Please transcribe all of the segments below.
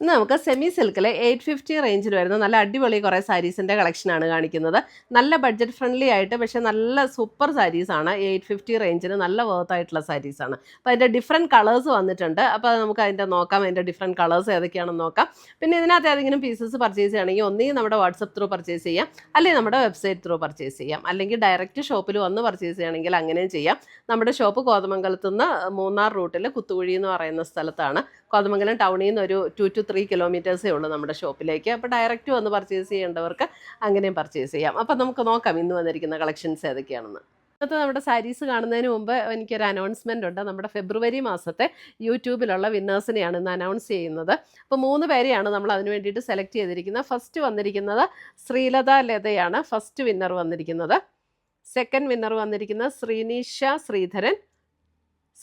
ഇന്ന് നമുക്ക് സെമി സിൽക്കിൽ എയ്റ്റ് ഫിഫ്റ്റി റേഞ്ചിൽ വരുന്ന നല്ല അടിപൊളി കുറേ സാരീസിന്റെ കളക്ഷനാണ് കാണിക്കുന്നത്. നല്ല ബഡ്ജറ്റ് ഫ്രണ്ട്ലി ആയിട്ട് പക്ഷേ നല്ല സൂപ്പർ സാരീസാണ് എയ്റ്റ് ഫിഫ്റ്റി റേഞ്ചിന് നല്ല വർത്ത് ആയിട്ടുള്ള സാരീസാണ് അപ്പോൾ അതിന്റെ ഡിഫറെന്റ് കളേഴ്സ് വന്നിട്ടുണ്ട്. അപ്പോൾ നമുക്ക് അതിന്റെ നോക്കാം. അതിന്റെ ഡിഫറെന്റ് കളേഴ്സ് ഏതൊക്കെയാണെന്ന് നോക്കാം. പിന്നെ ഇതിനകത്ത് ഏതെങ്കിലും പീസസ് പർച്ചേസ് ചെയ്യണമെങ്കിൽ ഒന്നുകിൽ നമ്മുടെ വാട്സപ്പ് ത്രൂ പർച്ചേസ് ചെയ്യാം. അല്ലെങ്കിൽ നമ്മുടെ വെബ്സൈറ്റ് ത്രൂ പർച്ചേസ് ചെയ്യാം. അല്ലെങ്കിൽ ഡയറക്റ്റ് ഷോപ്പിൽ വന്ന് പർച്ചേസ് ചെയ്യണമെങ്കിൽ അങ്ങനെയും ചെയ്യാം. നമ്മുടെ ഷോപ്പ് കോതമംഗലത്ത് നിന്ന് മൂന്നാർ റൂട്ടിൽ കുത്തുകുഴി എന്ന് പറയുന്ന സ്ഥലത്താണ്. കോതമംഗലം ടൗണിൽ നിന്ന് ഒരു ടു ടു ത്രീ കിലോമീറ്റേഴ്സേ ഉള്ളൂ നമ്മുടെ ഷോപ്പിലേക്ക് അപ്പോൾ ഡയറക്റ്റ് വന്ന് പർച്ചേസ് ചെയ്യേണ്ടവർക്ക് അങ്ങനെയും പർച്ചേസ് ചെയ്യാം. അപ്പോൾ നമുക്ക് നോക്കാം ഇന്ന് വന്നിരിക്കുന്ന കളക്ഷൻസ് ഏതൊക്കെയാണെന്ന്. ഇന്നത്തെ നമ്മുടെ സാരീസ് കാണുന്നതിന് മുമ്പ് എനിക്കൊരു അനൗൺസ്മെന്റ് ഉണ്ട്. നമ്മുടെ ഫെബ്രുവരി മാസത്തെ യൂട്യൂബിലുള്ള വിന്നേഴ്സിനെയാണ് ഇന്ന് അനൗൺസ് ചെയ്യുന്നത്. അപ്പോൾ മൂന്ന് പേരെയാണ് നമ്മൾ അതിന് വേണ്ടിയിട്ട് സെലക്ട് ചെയ്തിരിക്കുന്നത്. ഫസ്റ്റ് വന്നിരിക്കുന്നത് ശ്രീലത ലതയാണ്. ഫസ്റ്റ് വിന്നർ വന്നിരിക്കുന്നത്. സെക്കൻഡ് വിന്നർ വന്നിരിക്കുന്നത് ശ്രീനിഷ ശ്രീധരൻ.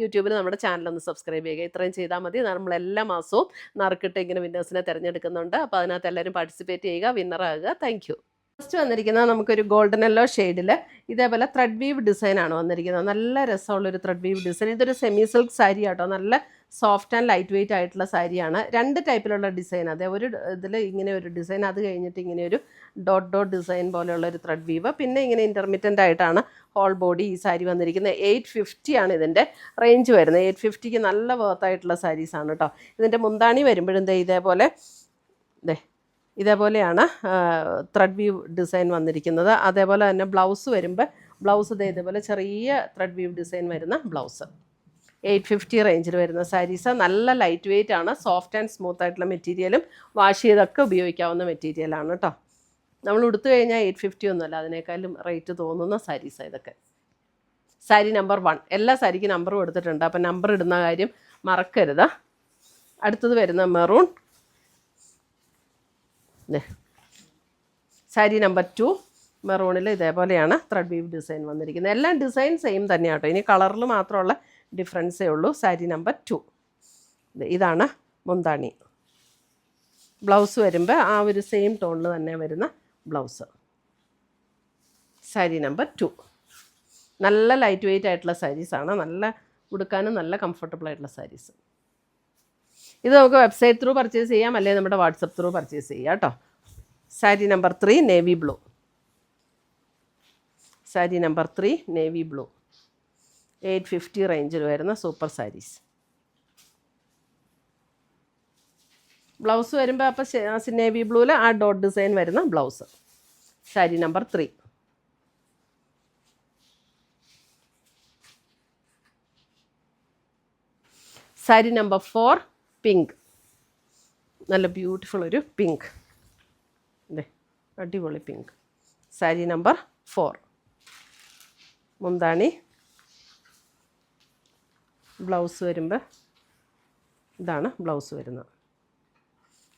യൂട്യൂബിൽ നമ്മുടെ ചാനൽ ഒന്ന് സബ്സ്ക്രൈബ് ചെയ്യുക. ഇത്രയും ചെയ്താൽ മതി. നമ്മൾ എല്ലാ മാസവും നറുക്കിട്ട് ഇങ്ങനെ വിന്നേഴ്സിനെ തിരഞ്ഞെടുക്കുന്നുണ്ട്. അപ്പോൾ അതിനകത്ത് എല്ലാവരും പാർട്ടിസിപ്പേറ്റ് ചെയ്യുക വിന്നറാകുക. Thank you. ഫസ്റ്റ് വന്നിരിക്കുന്നത് നമുക്കൊരു ഗോൾഡൻ എല്ലോ ഷെയ്ഡിൽ ഇതേപോലെ ത്രെഡ് വീവ് ഡിസൈനാണ് വന്നിരിക്കുന്നത്. നല്ല രസമുള്ളൊരു ത്രെഡ് വീവ് ഡിസൈൻ ഇതൊരു സെമി സിൽക്ക് സാരി ആട്ടോ. നല്ല സോഫ്റ്റ് ആൻഡ് ലൈറ്റ് വെയിറ്റ് ആയിട്ടുള്ള സാരിയാണ് രണ്ട് ടൈപ്പിലുള്ള ഡിസൈൻ അതെ ഒരു ഇതിൽ ഇങ്ങനെ ഒരു ഡിസൈൻ അത് കഴിഞ്ഞിട്ട് ഇങ്ങനെ ഒരു ഡോട്ട് ഡോട്ട് ഡിസൈൻ പോലെയുള്ള ഒരു ത്രെഡ് വീവ് പിന്നെ ഇങ്ങനെ ഇന്റർമീഡിയന്റ് ആയിട്ടാണ് ഹോൾ ബോഡി ഈ സാരി വന്നിരിക്കുന്നത്. എയ്റ്റ് ഫിഫ്റ്റി ആണ് ഇതിന്റെ റേഞ്ച് വരുന്നത്. എയ്റ്റ് ഫിഫ്റ്റിക്ക് നല്ല വർത്തായിട്ടുള്ള സാരീസാണ് കേട്ടോ ഇതിന്റെ മുന്താണി വരുമ്പോഴും ഇതേപോലെ ദേ ഇതേപോലെയാണ് ത്രെഡ് വ്യൂ ഡിസൈൻ വന്നിരിക്കുന്നത്. അതേപോലെ തന്നെ ബ്ലൗസ് വരുമ്പോൾ ബ്ലൗസ് ഇതേപോലെ ചെറിയ ത്രെഡ് വ്യൂ ഡിസൈൻ വരുന്ന ബ്ലൗസ് എയ്റ്റ് ഫിഫ്റ്റി റേഞ്ചിൽ വരുന്ന സാരീസ് നല്ല ലൈറ്റ് വെയിറ്റ് ആണ്. സോഫ്റ്റ് ആൻഡ് സ്മൂത്ത് ആയിട്ടുള്ള മെറ്റീരിയലും വാഷ് ചെയ്തൊക്കെ ഉപയോഗിക്കാവുന്ന മെറ്റീരിയലാണ് കേട്ടോ നമ്മൾ ഉടുത്തു കഴിഞ്ഞാൽ എയ്റ്റ് ഫിഫ്റ്റി ഒന്നുമല്ല അതിനേക്കാളും റേറ്റ് തോന്നുന്ന സാരീസാണ് ഇതൊക്കെ. സാരി നമ്പർ വൺ എല്ലാ സാരിക്കും നമ്പർ കൊടുത്തിട്ടുണ്ട്. അപ്പം നമ്പർ ഇടുന്ന കാര്യം മറക്കരുത്. അടുത്തത് വരുന്ന മെറൂൺ. സാരി നമ്പർ ടു മെറൂണിൽ ഇതേപോലെയാണ് ത്രെഡ് വീവ് ഡിസൈൻ വന്നിരിക്കുന്നത്. എല്ലാം ഡിസൈൻ സെയിം തന്നെയാണ് കേട്ടോ ഇനി കളറിൽ മാത്രമുള്ള ഡിഫറൻസേ ഉള്ളൂ. സാരി നമ്പർ ടു ഇതാണ് മുന്താണി. ബ്ലൗസ് വരുമ്പോൾ ആ ഒരു സെയിം ടോണിൽ തന്നെ വരുന്ന ബ്ലൗസ് സാരി നമ്പർ ടു നല്ല ലൈറ്റ് വെയിറ്റ് ആയിട്ടുള്ള സാരീസാണ് നല്ല ഉടുക്കാനും നല്ല കംഫർട്ടബിൾ ആയിട്ടുള്ള സാരീസ് ഇത് നമുക്ക് വെബ്സൈറ്റ് ത്രൂ പർച്ചേസ് ചെയ്യാം അല്ലെങ്കിൽ നമ്മുടെ വാട്സപ്പ് ത്രൂ പർച്ചേസ് ചെയ്യാം കേട്ടോ. Sari number three navy blue sari number three navy blue eight fifty റേഞ്ചിൽ വരുന്ന സൂപ്പർ സാരീസ് ബ്ലൗസ് വരുമ്പോൾ അപ്പോൾ നേവി ബ്ലൂവിൽ ആ ഡോട്ട് ഡിസൈൻ വരുന്ന blouse. Sari number three sari number four pink. നല്ല ബ്യൂട്ടിഫുൾ ഒരു പിങ്ക്. അതെ അടിപൊളി പിങ്ക്. Sari number four. മുന്താണി. ബ്ലൗസ് വരുമ്പോൾ ഇതാണ് ബ്ലൗസ് വരുന്നത്.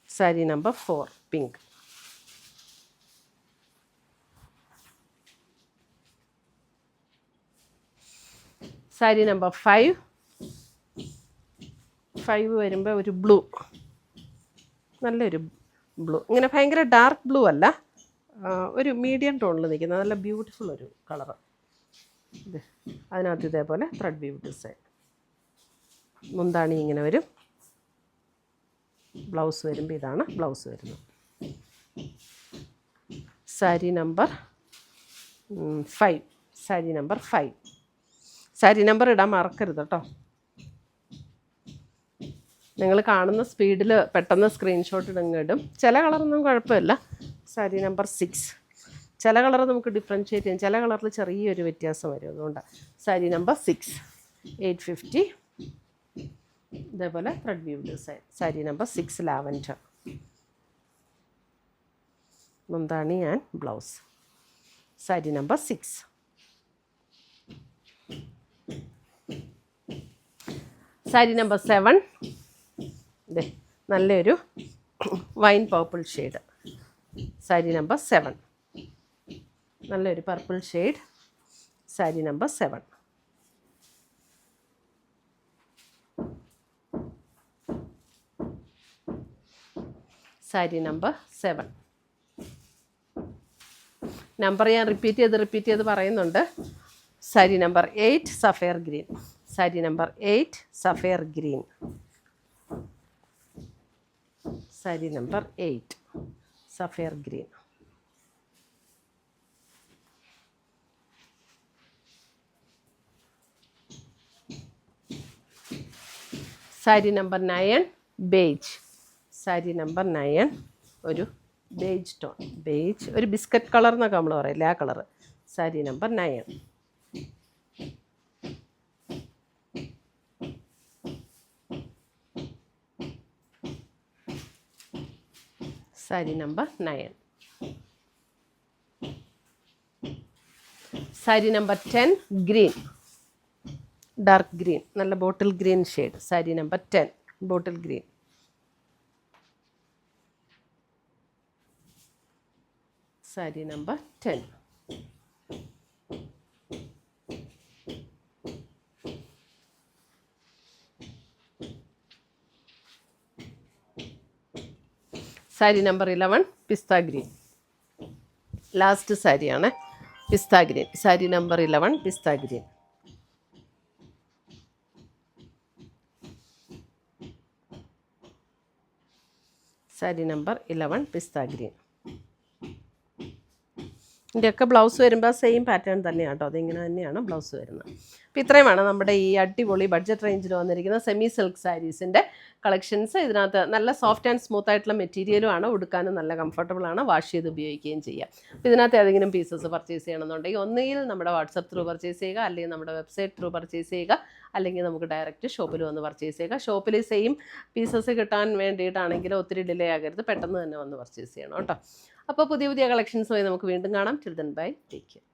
Sari number four pink. Sari number five five വരുമ്പോൾ ഒരു ബ്ലൂ നല്ലൊരു ബ്ലൂ ഇങ്ങനെ ഭയങ്കര ഡാർക്ക് ബ്ലൂ അല്ല. ഒരു മീഡിയം ടോണിൽ നിൽക്കുന്ന നല്ല ബ്യൂട്ടിഫുൾ ഒരു കളർ അതിനകത്ത് ഇതേപോലെ ത്രെഡ് വീവ് ഡിസൈൻ മുന്താണി ഇങ്ങനെ വരും. ബ്ലൗസ് വരുമ്പോൾ ഇതാണ് ബ്ലൗസ് വരുന്നത്. Sari number five sari number five sari number ഇടാൻ മറക്കരുത് കേട്ടോ. നിങ്ങൾ കാണുന്ന സ്പീഡിൽ പെട്ടെന്ന് സ്ക്രീൻഷോട്ട് ഇടും ചില കളറൊന്നും കുഴപ്പമില്ല. സാരി നമ്പർ സിക്സ് ചില കളർ നമുക്ക് ഡിഫറൻഷ്യേറ്റ് ചെയ്യാം. ചില കളറിൽ ചെറിയൊരു വ്യത്യാസം വരും. അതുകൊണ്ട് sari number six eight fifty ഇതേപോലെ thread design sari number six lavender മുന്താണി and blouse sari number six sari number seven ഇതേ നല്ലൊരു wine purple shade. Sari number seven. നല്ലൊരു purple shade sari number seven. Sari number seven. Number ഞാൻ repeat ചെയ്ത് repeat ചെയ്ത് പറയുന്നുണ്ട്. Sari number eight sapphire green. Sari number eight sapphire green. Sari number eight. Sapphire green. Sari number nine beige. Sari number nine ഒരു beige tone. Beige ഒരു biscuit colour എന്നൊക്കെ നമ്മൾ പറയില്ലേ ആ colour sari number nine. Sari number nine. Sari number ten green. Dark green നല്ല bottle green shade. Sari number ten bottle green. Sari number ten. Sari number eleven pista green. Last സാരിയാണ്. Pista green. Sari number eleven pista green. Sari number eleven pista green. ഇതിന്റെയൊക്കെ blouse വരുമ്പോൾ same pattern തന്നെയാണ് കേട്ടോ അതിങ്ങനെ തന്നെയാണ് blouse വരുന്നത്. അപ്പോൾ ഇത്രയുമാണ് നമ്മുടെ ഈ അടിപൊളി ബഡ്ജറ്റ് റേഞ്ചിൽ വന്നിരിക്കുന്ന സെമി സിൽക്ക് സാരീസിന്റെ കളക്ഷൻസ് ഇതിനകത്ത് നല്ല സോഫ്റ്റ് ആൻഡ് സ്മൂത്ത് ആയിട്ടുള്ള മെറ്റീരിയലും ആണ്. ഉടുക്കാനും നല്ല കംഫർട്ടബിൾ ആണ്. വാഷ് ചെയ്ത് ഉപയോഗിക്കുകയും ചെയ്യാം. അപ്പോൾ ഇതിനകത്ത് ഏതെങ്കിലും പീസസ് പർച്ചേസ് ചെയ്യണമെന്നുണ്ടെങ്കിൽ ഒന്നുകിൽ നമ്മുടെ വാട്സപ്പ് ത്രൂ പർച്ചേസ് ചെയ്യുക അല്ലെങ്കിൽ നമ്മുടെ വെബ്സൈറ്റ് ത്രൂ പർച്ചേസ് ചെയ്യുക അല്ലെങ്കിൽ നമുക്ക് ഡയറക്റ്റ് ഷോപ്പിൽ വന്ന് പർച്ചേസ് ചെയ്യുക. ഷോപ്പിൽ സെയിം പീസസ് കിട്ടാൻ വേണ്ടിയിട്ടാണെങ്കിൽ ഒത്തിരി ഡിലേ ആകരുത്. പെട്ടെന്ന് തന്നെ വന്ന് പർച്ചേസ് ചെയ്യണം കേട്ടോ അപ്പോൾ പുതിയ പുതിയ കളക്ഷൻസുമായി നമുക്ക് വീണ്ടും കാണാം. Children bye take care